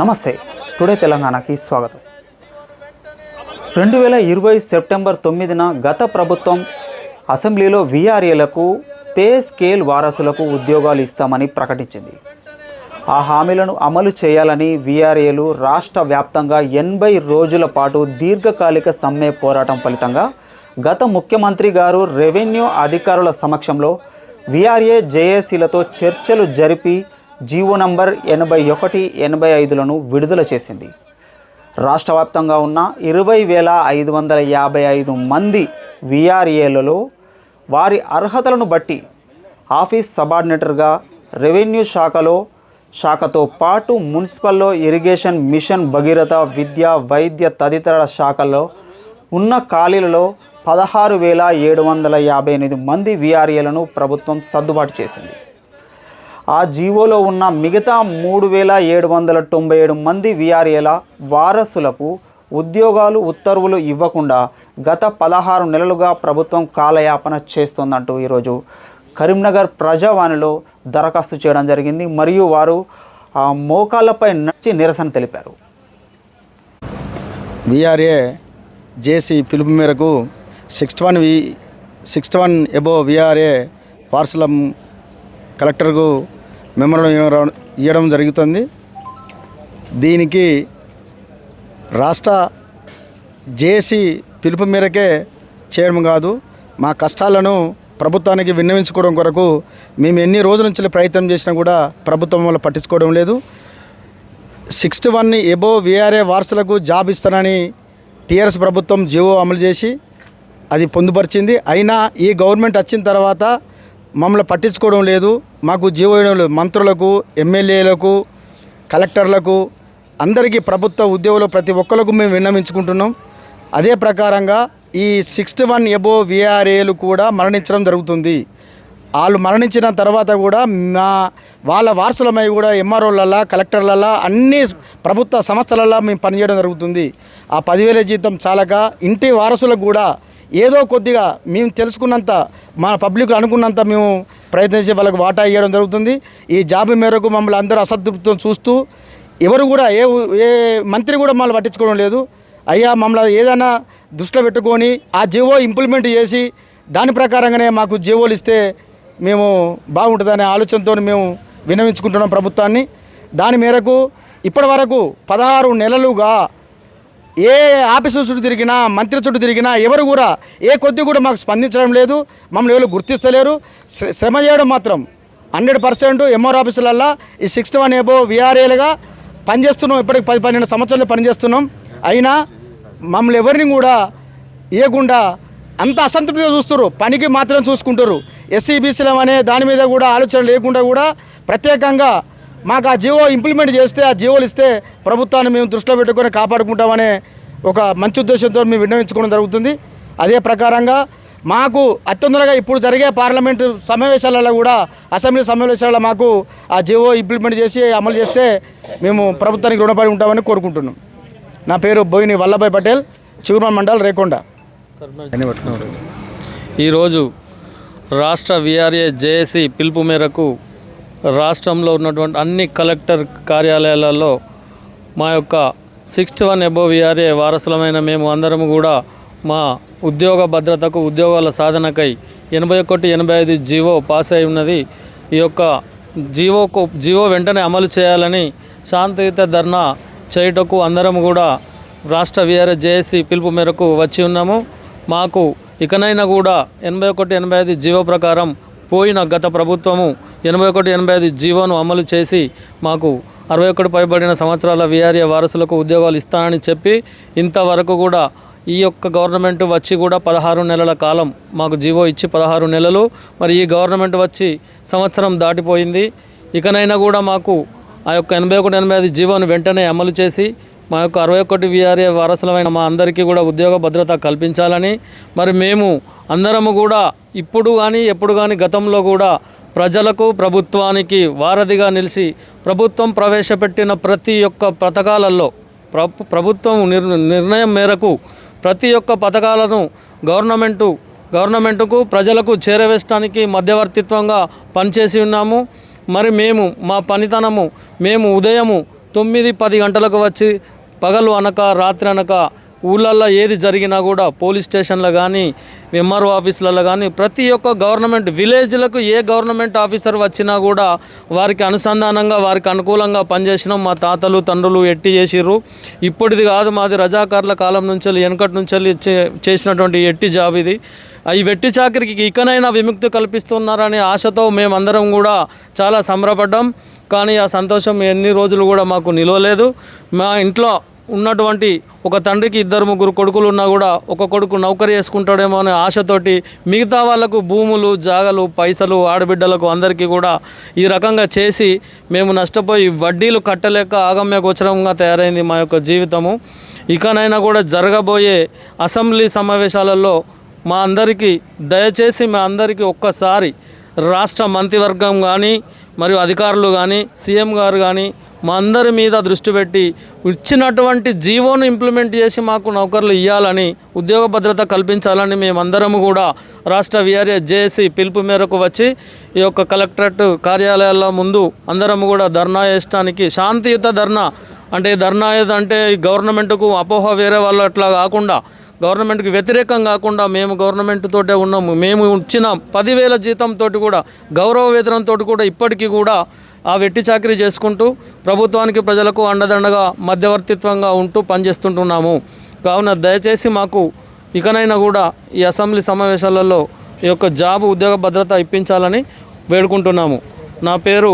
నమస్తే. టుడే తెలంగాణకి స్వాగతం. రెండు వేల ఇరవై సెప్టెంబర్ తొమ్మిదిన గత ప్రభుత్వం అసెంబ్లీలో వీఆర్ఏలకు పే స్కేల్ వారసులకు ఉద్యోగాలు ఇస్తామని ప్రకటించింది. ఆ హామీలను అమలు చేయాలని వీఆర్ఏలు రాష్ట్ర వ్యాప్తంగా ఎనభై రోజుల పాటు దీర్ఘకాలిక సమ్మె పోరాటం ఫలితంగా గత ముఖ్యమంత్రి గారు రెవెన్యూ అధికారుల సమక్షంలో వీఆర్ఏ జేఏసీలతో చర్చలు జరిపి జీవో నంబర్ ఎనభై ఒకటి ఎనభై ఐదులను విడుదల చేసింది. రాష్ట్ర వ్యాప్తంగా ఉన్న ఇరవై వేల ఐదు వందల యాభై ఐదు మంది విఆర్ఏలలో వారి అర్హతలను బట్టి ఆఫీస్ సబార్డినేటర్గా రెవెన్యూ శాఖలో శాఖతో పాటు మున్సిపల్లో ఇరిగేషన్ మిషన్ భగీరథ విద్య వైద్య తదితర శాఖల్లో ఉన్న ఖాళీలలో పదహారు వేల ఏడు వందల యాభై ఎనిమిది మంది విఆర్ఏలను ప్రభుత్వం సర్దుబాటు చేసింది. ఆ జీవోలో ఉన్న మిగతా మూడు వేల ఏడు వందల తొంభై ఏడు మంది విఆర్ఏల వారసులకు ఉద్యోగాలు ఉత్తర్వులు ఇవ్వకుండా గత పదహారు నెలలుగా ప్రభుత్వం కాలయాపన చేస్తోందంటూ ఈరోజు కరీంనగర్ ప్రజావాణిలో దరఖాస్తు చేయడం జరిగింది. మరియు వారు ఆ మోకాళ్ళపై నడిచి నిరసన తెలిపారు. విఆర్ఏ జేసీ పిలుపు మేరకు సిక్స్టీ వన్ వి సిక్స్టీ వన్ ఎబో విఆర్ఏ పార్సలం కలెక్టర్కు మెమరం ఇవ్వడం జరుగుతుంది. దీనికి రాష్ట్ర జేసీ పిలుపు మేరకే చేయడం కాదు మా కష్టాలను ప్రభుత్వానికి విన్నవించుకోవడం కొరకు మేము ఎన్ని రోజుల నుంచి ప్రయత్నం చేసినా కూడా ప్రభుత్వం వల్ల పట్టించుకోవడం లేదు. సిక్స్టీ వన్ ఎబో విఆర్ఏ వారసులకు జాబ్ ఇస్తానని టీఆర్ఎస్ ప్రభుత్వం జీవో అమలు చేసి అది పొందుపరిచింది. అయినా ఈ గవర్నమెంట్ వచ్చిన తర్వాత మమ్మల్ని పట్టించుకోవడం లేదు. మాకు జీవో లేదు మంత్రులకు ఎమ్మెల్యేలకు కలెక్టర్లకు అందరికీ ప్రభుత్వ ఉద్యోగులు ప్రతి ఒక్కరికి మేము విన్నవించుకుంటున్నాం. అదే ప్రకారంగా ఈ సిక్స్టీ వన్ ఎబో విఆర్ఏలు కూడా మరణించడం జరుగుతుంది. వాళ్ళు మరణించిన తర్వాత కూడా మా వాళ్ళ వారసులమై కూడా ఎంఆర్ఓలలా కలెక్టర్లలా అన్ని ప్రభుత్వ సంస్థలలా మేము పనిచేయడం జరుగుతుంది. ఆ పదివేల జీతం చాలక ఇంటి వారసులకు కూడా ఏదో కొద్దిగా మేము తెలుసుకున్నంత మా పబ్లిక్ అనుకున్నంత మేము ప్రయత్నించి వాళ్ళకి వాటా ఇవ్వడం జరుగుతుంది. ఈ జాబ్ మేరకు మమ్మల్ని అందరూ అసంతృప్తితో చూస్తూ ఎవరు కూడా ఏ ఏ మంత్రి కూడా మమ్మల్ని పట్టించుకోవడం లేదు. అయ్యా మమ్మల్ని ఏదైనా దృష్టిలో పెట్టుకొని ఆ జీవో ఇంప్లిమెంట్ చేసి దాని ప్రకారంగానే మాకు జీవోలు ఇస్తే మేము బాగుంటుందనే ఆలోచనతో మేము విన్నవించుకుంటున్నాం ప్రభుత్వాన్ని. దాని మేరకు ఇప్పటి వరకు పదహారు నెలలుగా ఏ ఆఫీసు చుట్టూ తిరిగినా మంత్రి చుట్టూ తిరిగినా ఎవరు కూడా ఏ కొద్ది కూడా మాకు స్పందించడం లేదు మమ్మల్ని ఎవరు గుర్తిస్తలేరు. శ్ర- శ్రమ చేయడం మాత్రం హండ్రెడ్ పర్సెంట్ ఎంఆర్ ఆఫీసులల్లో ఈ సిక్స్టీ వన్ ఏబో విఆర్ఏలుగా పనిచేస్తున్నాం. ఇప్పటికి పది పన్నెండు సంవత్సరాలు పనిచేస్తున్నాం. అయినా మమ్మల్ని ఎవరిని కూడా ఇవ్వకుండా అంత అసంతృప్తిగా చూస్తారు పనికి మాత్రం చూసుకుంటారు ఎస్సీ బీసీలం అనే దాని మీద కూడా ఆలోచన లేకుండా కూడా ప్రత్యేకంగా మాకు ఆ జీవో ఇంప్లిమెంట్ చేస్తే ఆ జీవోలు ఇస్తే ప్రభుత్వాన్ని మేము దృష్టిలో పెట్టుకొని కాపాడుకుంటామనే ఒక మంచి ఉద్దేశంతో మేము విన్నవించుకోవడం జరుగుతుంది. అదే ప్రకారంగా మాకు అత్యంతగా ఇప్పుడు జరిగే పార్లమెంటు సమావేశాలలో కూడా అసెంబ్లీ సమావేశాలలో మాకు ఆ జీవో ఇంప్లిమెంట్ చేసి అమలు చేస్తే మేము ప్రభుత్వానికి రుణపడి ఉంటామని కోరుకుంటున్నాం. నా పేరు బోయిని వల్లభాయ్ పటేల్ చిగురుమల్ మండల్ రేకొండ. ఈరోజు రాష్ట్ర విఆర్ఏ జేఏసీ పిలుపు మేరకు రాష్ట్రంలో ఉన్నటువంటి అన్ని కలెక్టర్ కార్యాలయాలలో మా యొక్క సిక్స్టీ వన్ అబోవ్ విఆర్ఏ వారసులమైన మేము అందరము కూడా మా ఉద్యోగ భద్రతకు ఉద్యోగాల సాధనకై ఎనభై ఒకటి ఎనభై ఐదు జీవో పాస్ అయి ఉన్నది. ఈ యొక్క జీవోకు జీవో వెంటనే అమలు చేయాలని శాంతియుత ధర్నా చేయుటకు అందరం కూడా రాష్ట్ర విఆర్ఏ జేఏసీ పిలుపు మేరకు వచ్చి ఉన్నాము. మాకు ఇకనైనా కూడా ఎనభై ఒకటి ఎనభై ఐదు జీవో ప్రకారం పోయిన గత ప్రభుత్వము ఎనభై ఒకటి ఎనభై ఐదు జీవోను అమలు చేసి మాకు అరవై ఒకటి పైబడిన సంవత్సరాల విఆర్ఏ వారసులకు ఉద్యోగాలు ఇస్తానని చెప్పి ఇంతవరకు కూడా ఈ యొక్క గవర్నమెంట్ వచ్చి కూడా పదహారు నెలల కాలం మాకు జీవో ఇచ్చి పదహారు నెలలు. మరి ఈ గవర్నమెంట్ వచ్చి సంవత్సరం దాటిపోయింది. ఇకనైనా కూడా మాకు ఆ యొక్క ఎనభై ఒకటి ఎనభై ఐదు జీవోను వెంటనే అమలు చేసి మా యొక్క అరవై ఒకటి విఆర్ఏ వారసులమైన మా అందరికీ కూడా ఉద్యోగ భద్రత కల్పించాలని మరి మేము అందరము కూడా ఇప్పుడు కానీ ఎప్పుడు కానీ గతంలో కూడా ప్రజలకు ప్రభుత్వానికి వారధిగా నిలిచి ప్రభుత్వం ప్రవేశపెట్టిన ప్రతి ఒక్క పథకాలలో ప్రభుత్వం నిర్ణయం మేరకు ప్రతి ఒక్క పథకాలను గవర్నమెంటు గవర్నమెంటుకు ప్రజలకు చేరవేయడానికి మధ్యవర్తిత్వంగా పనిచేసి ఉన్నాము. మరి మేము మా పనితనము మేము ఉదయము తొమ్మిది పది గంటలకు వచ్చి పగలు అనక రాత్రి అనక ఊళ్ళల్లో ఏది జరిగినా కూడా పోలీస్ స్టేషన్లో కానీ ఎంఆర్ఓ ఆఫీసులలో కానీ ప్రతి ఒక్క గవర్నమెంట్ విలేజ్లకు ఏ గవర్నమెంట్ ఆఫీసర్ వచ్చినా కూడా వారికి అనుసంధానంగా వారికి అనుకూలంగా పనిచేసినాం. మా తాతలు తండ్రులు ఎట్టి చేసిర్రు. ఇప్పటిది కాదు మాది రజాకారుల కాలం నుంచి వెళ్ళి, వెనకటి నుంచి వెళ్ళి చే- చేసినటువంటి ఎట్టి జాబ్ ఇది. ఈ వెట్టి చాకరికి ఇకనైనా విముక్తి కల్పిస్తున్నారనే ఆశతో మేమందరం కూడా చాలా సంబరపడ్డాం. కానీ ఆ సంతోషం ఎన్ని రోజులు కూడా మాకు నిలవలేదు. మా ఇంట్లో ఉన్నటువంటి ఒక తండ్రికి ఇద్దరు ముగ్గురు కొడుకులు ఉన్నా కూడా ఒక కొడుకు నౌకరీ చేసుకుంటాడేమో అనే ఆశతోటి మిగతా వాళ్ళకు భూములు జాగలు పైసలు ఆడబిడ్డలకు అందరికీ కూడా ఈ రకంగా చేసి మేము నష్టపోయి వడ్డీలు కట్టలేక ఆగమ్య గోచరంగా తయారైంది మా యొక్క జీవితము. ఇకనైనా కూడా జరగబోయే అసెంబ్లీ సమావేశాలలో మా అందరికీ దయచేసి మా అందరికీ ఒక్కసారి రాష్ట్ర మంత్రివర్గం కానీ మరియు అధికారులు కానీ సీఎం గారు కానీ మా అందరి మీద దృష్టి పెట్టి ఇచ్చినటువంటి జీవోను ఇంప్లిమెంట్ చేసి మాకు నౌకర్లు ఇవ్వాలని ఉద్యోగ భద్రత కల్పించాలని మేమందరము కూడా రాష్ట్ర విఆర్ఏ జేఏసీ పిలుపు మేరకు వచ్చి ఈ యొక్క కలెక్టరేట్ కార్యాలయాల ముందు అందరము కూడా ధర్నా చేయడానికి శాంతియుత ధర్నా అంటే ధర్నా అంటే ఈ గవర్నమెంట్కు అపోహ వేరే వాళ్ళు అట్లా కాకుండా గవర్నమెంట్కి వ్యతిరేకం కాకుండా మేము గవర్నమెంట్ తోటే ఉన్నాము. మేము ఇచ్చిన పదివేల జీతంతో కూడా గౌరవ వేతనంతో కూడా ఇప్పటికీ కూడా ఆ వెట్టి చాకరీ చేసుకుంటూ ప్రభుత్వానికి ప్రజలకు అండదండగా మధ్యవర్తిత్వంగా ఉంటూ పనిచేస్తుంటున్నాము. కావున దయచేసి మాకు ఇకనైనా కూడా ఈ అసెంబ్లీ సమావేశాలలో ఈ యొక్క జాబ్ ఉద్యోగ భద్రత ఇప్పించాలని వేడుకుంటున్నాము. నా పేరు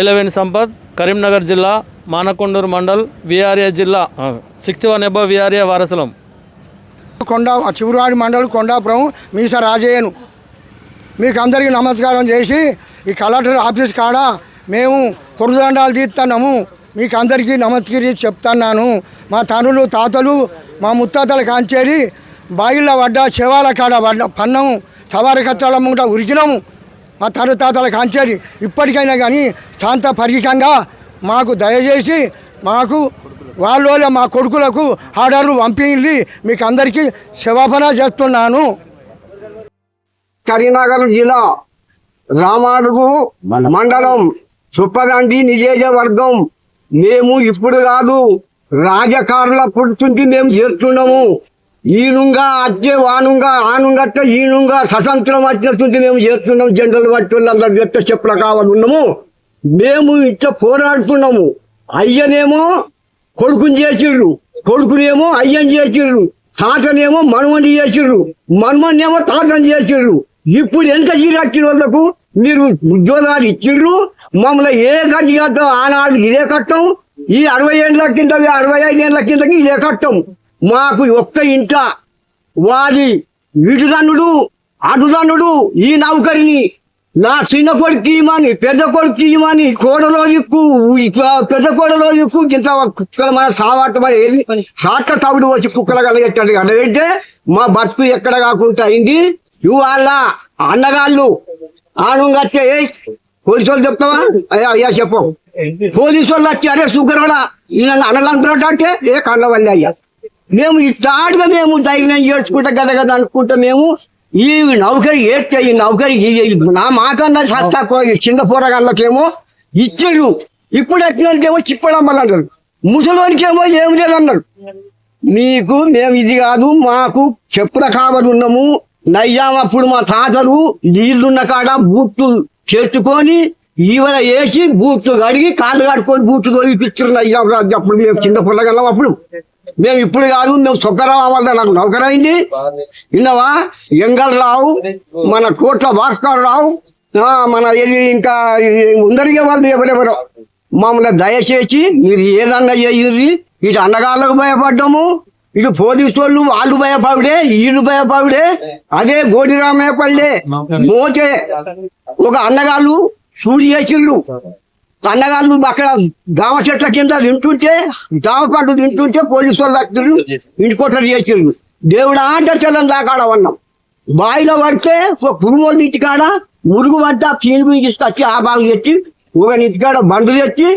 ఐలవేణి సంపత్ కరీంనగర్ జిల్లా మానకొండూరు మండల్ విఆర్ఏ జిల్లా సిక్స్టీ వన్ ఎబో విఆర్ఏ వారసులం. కొండ చివురాడి మండలం కొండాపురం మీస రాజయ్యను. మీకు అందరికీ నమస్కారం చేసి ఈ కలెక్టర్ ఆఫీస్ కాడ మేము పొరుదండాలు తీస్తున్నాము. మీకు అందరికీ నమస్కరి చెప్తున్నాను. మా తనులు తాతలు మా ముత్తాతల కాంచేరి బాయిల్లో పడ్డ శవాల కాడ పడ్డ పన్నము సవారి కట్టాల ముంగట ఉరికినాము. మా తను తాతల కాంచేరి ఇప్పటికైనా కానీ శాంత పరికంగా మాకు దయచేసి మాకు వాళ్ళ మా కొడుకులకు ఆర్డర్లు పంపించి మీకు అందరికీ క్షమాపణ చేస్తున్నాను. కరీంనగర్ జిల్లా రామాడుగు మండలం. సుప్పదండి నియోజకవర్గం. మేము ఇప్పుడు కాదు రాజకారుల పుడుతుంటే మేము చేస్తున్నాము. ఈనుంగా అచ్చే వానుంగా ఆనుంగట్ట ఈనుంగా స్వతంత్రం వచ్చేస్తుంటే మేము చేస్తున్నాం జనరల్ పట్టులందరూ చెత్త చెప్పుల కావాలి ఉన్నాము. మేము ఇట్లా పోరాడుతున్నాము. అయ్యనేమో కొడుకుని చేసిర్రు. కొడుకునేమో అయ్యని చేసిర్రు. తాతనేమో మనవని చేసిర్రు. మనవన్నేమో తాతని చేసిర్రు. ఇప్పుడు ఎంత చీరచ్చిన వాళ్ళకు మీరు ఉద్యోగాలు ఇచ్చిర్రు. మమ్మల్ని ఏ గది చేద్దాం? ఆనాడు ఇదే కట్టం. ఈ అరవై ఏళ్ళ కింద అరవై ఐదు ఏళ్ళ కిందకి ఇదే కట్టం. మాకు ఒక్క ఇంట. వారి వీటిదన్నుడు అటుదన్నుడు ఈ నౌకరిని. నా చిన్న కొడుకు ఇమ్మని పెద్ద కొడుకు ఇమ్మని కోడలో దిక్కు ఈ పెద్ద కోడలో దిక్కు ఇంత కుక్కల మన సావాట మరి ఏది? సాట తవుడు వచ్చి కుక్కల కలగెట్టాడు అడగంటే మా బతుకు ఎక్కడ కాకుండా అయింది? ఇవాళ అన్నగాళ్ళు ఆను కట్టే పోలీసు వాళ్ళు చెప్తావా? అయ్యా అయ్యా చెప్పు. పోలీసు వాళ్ళు వచ్చి అరే సుగరడా అనగంటున్నట్టు అంటే ఏ కళ్ళ వల్లే అయ్యా? మేము ఇట్లాడుగా మేము ధైర్యం చేసుకుంటా కదా కదా అనుకుంటా మేము ఈ నౌకరి ఏస్తే ఈ నౌకరి నా మాకన్నా సత్తా చిన్న పోరగాళ్ళకేమో ఇచ్చారు ఇప్పుడు వచ్చినకేమో చిప్పడమ్మన్నారు ముసలోనికేమో ఏం లేదన్నారు. మీకు మేము ఇది కాదు మాకు చెప్పుల కావలు ఉన్నాము. నయ్యాం అప్పుడు మా తాతలు నీళ్ళున్న కాడ బూట్లు చేసుకొని ఈవెన వేసి బూట్లు కడిగి కాళ్ళు కడుకొని బూట్లు తొలిపిస్తున్నారు. అప్పుడు మేము చిన్న పిల్లగలం అప్పుడు. మేము ఇప్పుడు కాదు మేము సుఖరావు వల్ల నాకు నౌకరైంది. విన్నావా? ఎంగల్ రావు మన కోట్ల భాస్కర్ రావు మన ఇది ఇంకా ఉందరిగే వాళ్ళు ఎవరెవరో. మమ్మల్ని దయచేసి మీరు ఏదన్నా చెయ్యి ఇటు అన్నగాళ్ళకు భయపడ్డాము ఇటు పోలీసు వాళ్ళు వాళ్ళు భయపడే వీళ్ళు భయపడే అదే గోడిరామయ్యపల్లె మోతే ఒక అన్నగాళ్ళు సూడి చేసిళ్ళు అన్నగాళ్ళు అక్కడ దామ చెట్ల కింద తింటుంటే దామ పండు తింటుంటే పోలీసు వాళ్ళు వచ్చిళ్ళు ఇంటి కొట్టలు చేసిళ్ళు దేవుడు తెల్లని దాకాడ ఉన్నాం. బావిలో పడితే ఒక కుటుంబం ఇంటికాడ మురుగు పడ్డ చీని తీసుకొచ్చి ఆ బాగా తెచ్చి ఒక ఇంటికాడ బండు తెచ్చి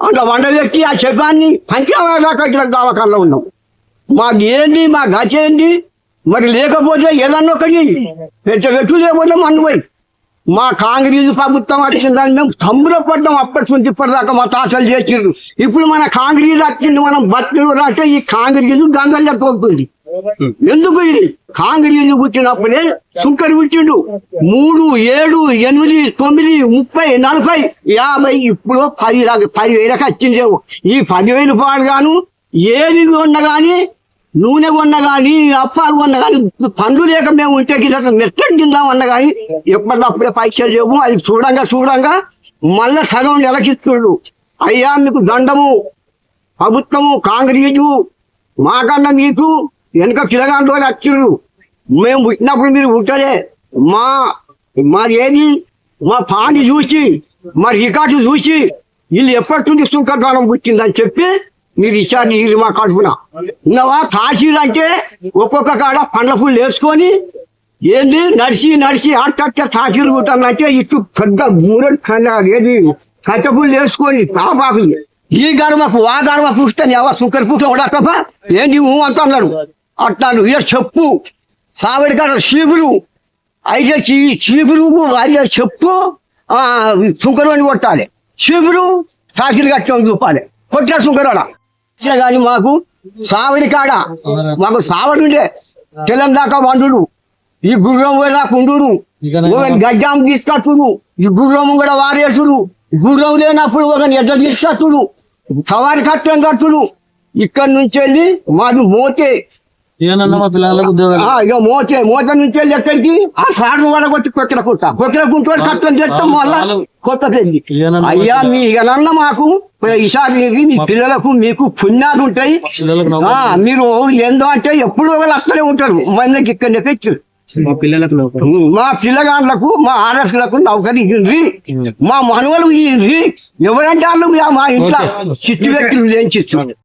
అందులో వండ పెట్టి ఆ శవాన్ని పంచాదాకా ఇక్కడ దావకాల్లో ఉన్నాం. మాకు ఏంది మా గచేంది మరి లేకపోతే ఏదన్నా ఒకటి పెట్ట పెట్టు లేకపోతే మన్ను పోయి. మా కాంగ్రెస్ ప్రభుత్వం వచ్చిందని మేము సంబరపడ్డాం. అప్పటి నుంచి ఇప్పటిదాకా మా తాతలు చేసిండ్రు. ఇప్పుడు మన కాంగ్రెస్ వచ్చింది మనం బతుకు అంటే ఈ కాంగ్రెస్ గంగల్లో తోలుతుంది ఎందుకు ఇది? కాంగ్రెస్ పుట్టినప్పుడే సుంకరి పుట్టిండు. మూడు ఏడు ఎనిమిది తొమ్మిది ముప్పై నలభై యాభై ఇప్పుడు పది దాకా పది వేలకు వచ్చిందేమో ఈ పదివేలు పాడుగాను ఏది కొన్న కానీ నూనె కొన్న కానీ అప్పాలు కొన్న కానీ పండు లేక మేము ఉంటే కింద మెత్తడి తిందాం అన్న కానీ ఎప్పటికప్పుడే పైసలు చేయము. అది చూడంగా చూడంగా మళ్ళా సగం నెలకిస్తున్నాడు అయ్యా మీకు దండము ప్రభుత్వము కాంగ్రెసు మాకన్నా మీకు వెనక పిల్లగాంటి వాళ్ళు వచ్చిర్రు మేము పుట్టినప్పుడు మీరు పుట్టలే. మా మరి ఏది మా పాండి చూసి మా రికార్డు చూసి వీళ్ళు ఎప్పటి నుండి సుంకకాలం పుట్టిందని చెప్పి మీరు ఇచ్చారు నీళ్ళు మా కడుపున ఉన్నవా? తాసీలు అంటే ఒక్కొక్క కాడ పండ్ల పూలు వేసుకొని ఏంది? నడిచి నడిచి అట్ట తాసీలు కుట్టాలంటే ఇటు పెద్ద మూరెడు కళ్ళ ఏది? కట్టెపుల్లు వేసుకొని తాపాకు. ఈ గర్మకు ఆ గర్మ ఇస్తే ఎవరు సుంకరి పూట కూడా తప్ప ఏంది? ఊ అంత అన్నాడు. అట్లాడు ఇక చెప్పు. సావిడి కాడ చీపులు. అయితే చీ చీపులు అయితే చెప్పు. ఆ సుంకరు అని కొట్టాలి. చీపులు సాకిలు కట్టడం చూపాలి. కొట్టే సుంకరోడ కానీ మాకు సావిడి కాడ. మాకు సావడి ఉండే తెలం దాకా వండుడు. ఈ గుర్రం ఉండుడు. ఒక గజ్జాం తీసుకొస్తుడు ఈ గుర్రం కూడా వారేసుడు. గుర్రం లేనప్పుడు ఒక ఎడ్డ తీసుకొస్తుడు సవారి కట్టం కట్టుడు. ఇక్కడ నుంచి వెళ్ళి మాది మోతే ఏనన్నా మా పిల్లలకు ఉద్యోగాలు ఆ, ఇక మోతే మోత నుంచి వెళ్ళి ఎక్కడికి? ఆ సాడు వాళ్ళ కొట్టి కొట్టిన కుట్ట కొట్టిన కుంటూ కట్టం చేస్తాం మళ్ళా కొత్త పెళ్ళి. అయ్యా మీ ఇకనన్న మాకు ఈసారి మీ పిల్లలకు మీకు పుణ్యాలు ఉంటాయి. మీరు ఏందో అంటే ఎప్పుడు ఒకళ్ళు అక్కడే ఉంటారు. మనకి ఇక్కడ పెట్టారు. మా పిల్లలకు మా పిల్లగాళ్ళకు మా ఆర్ఎస్లకు నౌకరి ఇయ్యండి మా మనవలు ఇయ్యండి ఎవరంటే వాళ్ళు మా ఇంట్లో చిత్తు వ్యక్తులు చిత్తు